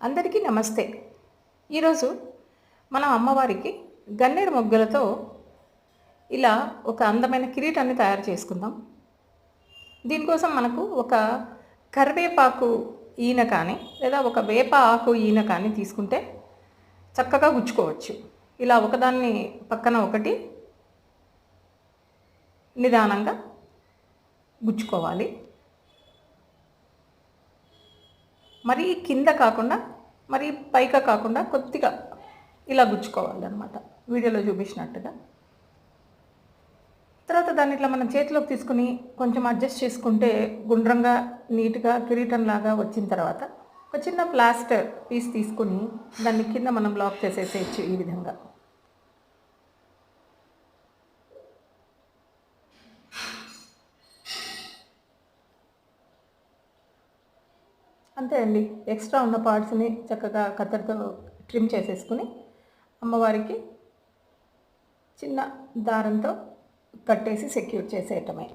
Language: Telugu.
అందరికీ నమస్తే. ఈరోజు మనం అమ్మవారికి గన్నేరు మొగ్గలతో ఇలా ఒక అందమైన కిరీటాన్ని తయారు చేసుకుందాం. దీనికోసం మనకు ఒక కరివేపాకు ఈన కానీ లేదా ఒక వేప ఆకు ఈన కానీ తీసుకుంటే చక్కగా గుచ్చుకోవచ్చు. ఇలా ఒకదాన్ని పక్కన ఒకటి నిదానంగా గుచ్చుకోవాలి. మరీ కింద కాకుండా మరీ పైగా కాకుండా కొద్దిగా ఇలా గుచ్చుకోవాలన్నమాట. వీడియోలో చూపించినట్టుగా. తర్వాత దాన్ని ఇట్లా మనం చేతిలోకి తీసుకుని కొంచెం అడ్జస్ట్ చేసుకుంటే గుండ్రంగా నీట్గా కిరీటం లాగా వచ్చిన తర్వాత ఒక చిన్న ప్లాస్టర్ పీస్ తీసుకుని దాన్ని కింద మనం లాక్ చేసేసేయచ్చు ఈ విధంగా. అంతే అండి. ఎక్స్ట్రా ఉన్న పార్ట్స్ని చక్కగా కత్తెరతో ట్రిమ్ చేసేసుకుని అమ్మవారికి చిన్న దారంతో కట్టేసి సెక్యూర్ చేసేయటమే.